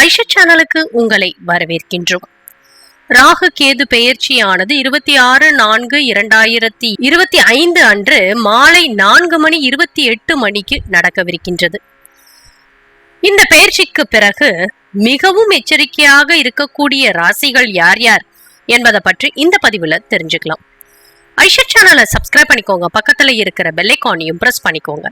ஐஷா சேனலுக்கு உங்களை வரவேற்கின்றோம். ராகு கேது பெயர்ச்சியானது இருபத்தி ஆறு நான்கு இரண்டாயிரத்தி இருபத்தி ஐந்து அன்று மாலை நான்கு மணி இருபத்தி எட்டு மணிக்கு நடக்கவிருக்கின்றது. இந்த பெயர்ச்சிக்கு பிறகு மிகவும் எச்சரிக்கையாக இருக்கக்கூடிய ராசிகள் யார் யார் என்பதை பற்றி இந்த பதிவுல தெரிஞ்சுக்கலாம். ஐஷா சேனலை சப்ஸ்கிரைப் பண்ணிக்கோங்க. பக்கத்தில் இருக்கிற பெல்லைக்கானையும் ப்ரெஸ் பண்ணிக்கோங்க.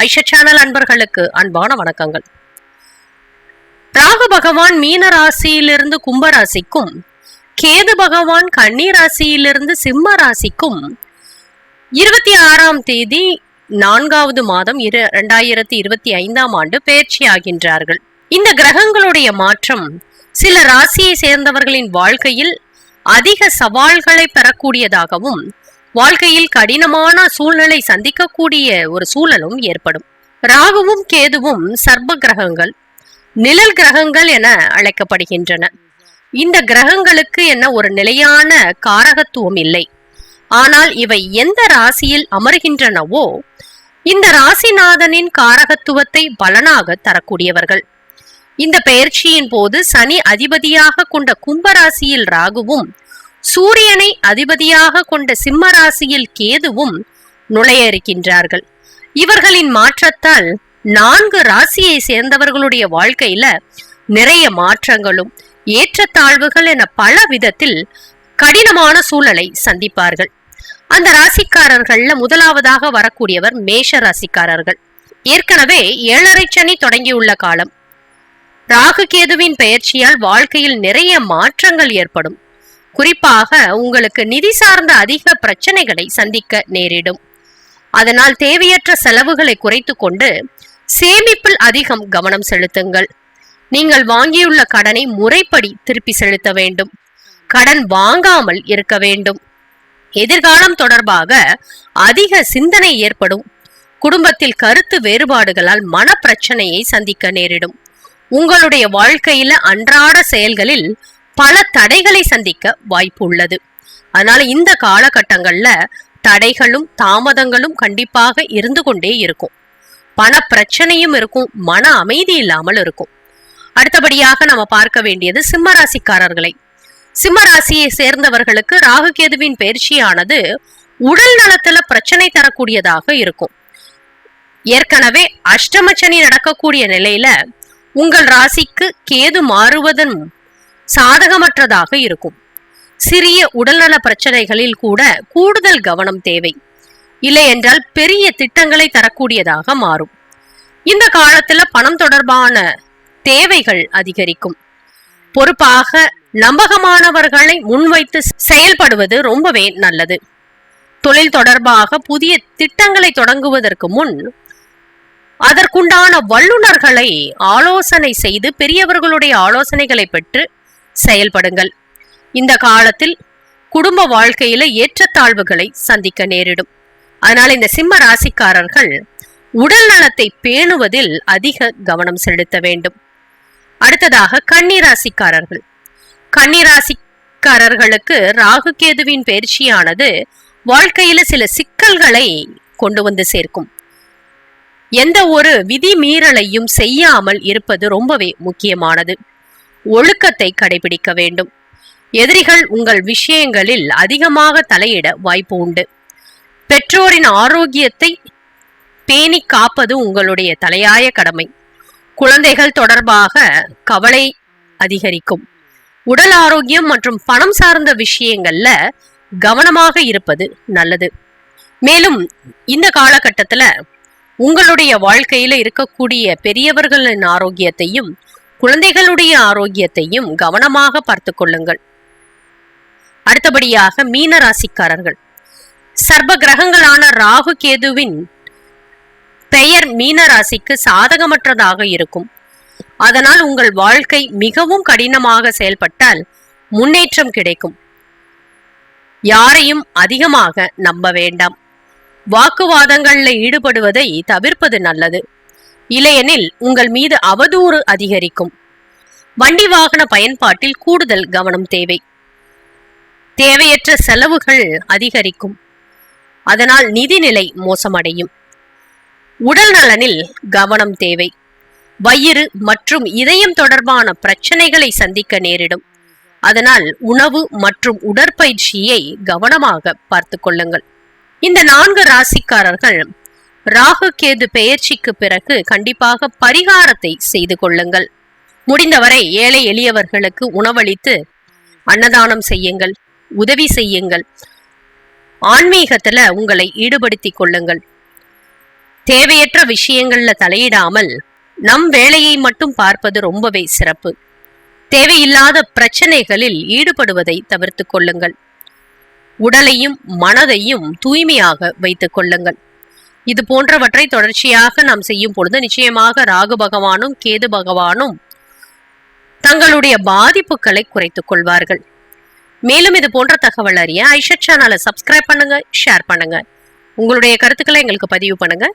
ஐஷா சேனல் அன்பர்களுக்கு அன்பான வணக்கங்கள். ராகு பகவான் மீன ராசியிலிருந்து கும்பராசிக்கும் கேது பகவான் கன்னி ராசியிலிருந்து சிம்ம ராசிக்கும் இருபத்தி ஆறாம் தேதி நான்காவது மாதம் இரு இரண்டாயிரத்தி இருபத்தி ஐந்தாம் ஆண்டு பயிற்சியாகின்றார்கள் இந்த கிரகங்களுடைய மாற்றம் சில ராசியை சேர்ந்தவர்களின் வாழ்க்கையில் அதிக சவால்களை பெறக்கூடியதாகவும் வாழ்க்கையில் கடினமான சூழ்நிலை சந்திக்கக்கூடிய ஒரு சூழலும் ஏற்படும். ராகுவும் கேதுவும் சர்ப கிரகங்கள் நிழல் கிரகங்கள் என அழைக்கப்படுகின்றன. இந்த கிரகங்களுக்கு என்ன ஒரு நிலையான காரகத்துவம் இல்லை. ஆனால் இவை எந்த ராசியில் அமர்கின்றனவோ இந்த ராசிநாதனின் காரகத்துவத்தை பலனாக தரக்கூடியவர்கள். இந்த பெயர்ச்சியின் போது சனி அதிபதியாக கொண்ட கும்பராசியில் ராகுவும் சூரியனை அதிபதியாக கொண்ட சிம்ம ராசியில் கேதுவும் நுழைய இருக்கின்றார்கள் இவர்களின் மாற்றத்தால் நான்கு ராசியை சேர்ந்தவர்களுடைய வாழ்க்கையில நிறைய மாற்றங்களும் ஏற்றத்தாழ்வுகள் என பல விதத்தில் கடினமான சூழலை சந்திப்பார்கள். அந்த ராசிக்காரர்கள்ல முதலாவதாக வரக்கூடியவர் மேஷ ராசிக்காரர்கள். ஏற்கனவே ஏழரை சனி தொடங்கியுள்ள காலம். ராகு கேதுவின் பெயர்ச்சியால் வாழ்க்கையில் நிறைய மாற்றங்கள் ஏற்படும். குறிப்பாக உங்களுக்கு நிதி சார்ந்த அதிக பிரச்சனைகளை சந்திக்க நேரிடும். அதனால் தேவையற்ற செலவுகளை குறைத்து கொண்டு சேமிப்பில் அதிகம் கவனம் செலுத்துங்கள். நீங்கள் வாங்கியுள்ள கடனை முறைப்படி திருப்பி செலுத்த வேண்டும். கடன் வாங்காமல் இருக்க வேண்டும். எதிர்காலம் தொடர்பாக அதிக சிந்தனை ஏற்படும். குடும்பத்தில் கருத்து வேறுபாடுகளால் மன பிரச்சனையை சந்திக்க நேரிடும். உங்களுடைய வாழ்க்கையில அன்றாட செயல்களில் பல தடைகளை சந்திக்க வாய்ப்பு உள்ளது. அதனால இந்த காலகட்டங்கள்ல தடைகளும் தாமதங்களும் கண்டிப்பாக இருந்து கொண்டே இருக்கும். பண பிரச்சனையும் இருக்கும் மன அமைதி இல்லாமல் இருக்கும். அடுத்தபடியாக நம்ம பார்க்க வேண்டியது சிம்மராசிக்காரர்களை. சிம்மராசியை சேர்ந்தவர்களுக்கு ராகு கேதுவின் பயிற்சியானது உடல் நலத்துல பிரச்சனை தரக்கூடியதாக இருக்கும். ஏற்கனவே அஷ்டமச்சனி நடக்கக்கூடிய நிலையில உங்கள் ராசிக்கு கேது மாறுவதன் சாதகமற்றதாக இருக்கும். சிறிய உடல்நல பிரச்சனைகளில் கூட கூடுதல் கவனம் தேவை. இல்லையென்றால் பெரிய திட்டங்களை தரக்கூடியதாக மாறும். இந்த காலத்துல பணம் தொடர்பான தேவைகள் அதிகரிக்கும். பொறுப்பாக நம்பகமானவர்களை முன்வைத்து செயல்படுவது ரொம்பவே நல்லது. தொழில் தொடர்பாக புதிய திட்டங்களை தொடங்குவதற்கு முன் அதற்குண்டான வல்லுநர்களை ஆலோசனை செய்து பெரியவர்களுடைய ஆலோசனைகளை பெற்று செயல்படுங்கள். இந்த காலத்தில் குடும்ப வாழ்க்கையில ஏற்றத்தாழ்வுகளை சந்திக்க நேரிடும். அதனால் இந்த சிம்ம ராசிக்காரர்கள் உடல் நலத்தை பேணுவதில் அதிக கவனம் செலுத்த வேண்டும். அடுத்ததாக கன்னிராசிக்காரர்கள். ராசிக்காரர்கள் கன்னி ராசிக்காரர்களுக்கு ராகு கேதுவின் பயிற்சியானது வாழ்க்கையில சில சிக்கல்களை கொண்டு வந்து சேர்க்கும். எந்த ஒரு விதி மீறலையும் செய்யாமல் இருப்பது ரொம்பவே முக்கியமானது. ஒழுக்கத்தை கடைபிடிக்க வேண்டும். எதிரிகள் உங்கள் விஷயங்களில் அதிகமாக தலையிட வாய்ப்பு உண்டு. பெற்றோரின் ஆரோக்கியத்தை பேணி காப்பது உங்களுடைய தலையாய கடமை. குழந்தைகள் தொடர்பாக கவலை அதிகரிக்கும். உடல் ஆரோக்கியம் மற்றும் பணம் சார்ந்த விஷயங்கள்ல கவனமாக இருப்பது நல்லது. மேலும் இந்த காலகட்டத்துல உங்களுடைய வாழ்க்கையில இருக்கக்கூடிய பெரியவர்களின் ஆரோக்கியத்தையும் குழந்தைகளுடைய ஆரோக்கியத்தையும் கவனமாக பார்த்து கொள்ளுங்கள். அடுத்தபடியாக மீன ராசிக்காரர்கள். சர்ப கிரகங்களான ராகு கேதுவின் பெயர் மீன ராசிக்கு சாதகமற்றதாக இருக்கும். அதனால் உங்கள் வாழ்க்கை மிகவும் கடினமாக செயல்பட்டால் முன்னேற்றம் கிடைக்கும். யாரையும் அதிகமாக நம்ப வேண்டாம். வாக்குவாதங்களில் ஈடுபடுவதை தவிர்ப்பது நல்லது. இல்லையெனில் உங்கள் மீது அவதூறு அதிகரிக்கும். வண்டி வாகன பயன்பாட்டில் கூடுதல் கவனம் தேவை. தேவையற்ற செலவுகள் அதிகரிக்கும். அதனால் நிதிநிலை மோசமடையும். உடல் நலனில் கவனம் தேவை. வயிறு மற்றும் இதயம் தொடர்பான பிரச்சனைகளை சந்திக்க நேரிடும். அதனால் உணவு மற்றும் உடற்பயிற்சியை கவனமாக பார்த்து கொள்ளுங்கள். இந்த நான்கு ராசிக்காரர்கள் ராகு கேது பெயர்ச்சிக்கு பிறகு கண்டிப்பாக பரிகாரத்தை செய்து கொள்ளுங்கள். முடிந்தவரை ஏழை எளியவர்களுக்கு உணவளித்து அன்னதானம் செய்யுங்கள் உதவி செய்யுங்கள். ஆன்மீகத்துல உங்களை ஈடுபடுத்திக் கொள்ளுங்கள். தேவையற்ற விஷயங்கள்ல தலையிடாமல் நம் வேலையை மட்டும் பார்ப்பது ரொம்பவே சிறப்பு. தேவையில்லாத பிரச்சனைகளில் ஈடுபடுவதை தவிர்த்து கொள்ளுங்கள். உடலையும் மனதையும் தூய்மையாக வைத்துக் கொள்ளுங்கள். இது போன்றவற்றை தொடர்ச்சியாக நாம் செய்யும் பொழுது நிச்சயமாக ராகு பகவானும் கேது பகவானும் தங்களுடைய பாதிப்புகளை குறைத்துக் கொள்வார்கள். மேலும் இது போன்ற தகவல் அறிய ஐஷா சேனலை சப்ஸ்கிரைப் பண்ணுங்க ஷேர் பண்ணுங்க. உங்களுடைய கருத்துக்களை எங்களுக்கு பதிவு பண்ணுங்க.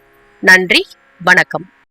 நன்றி வணக்கம்.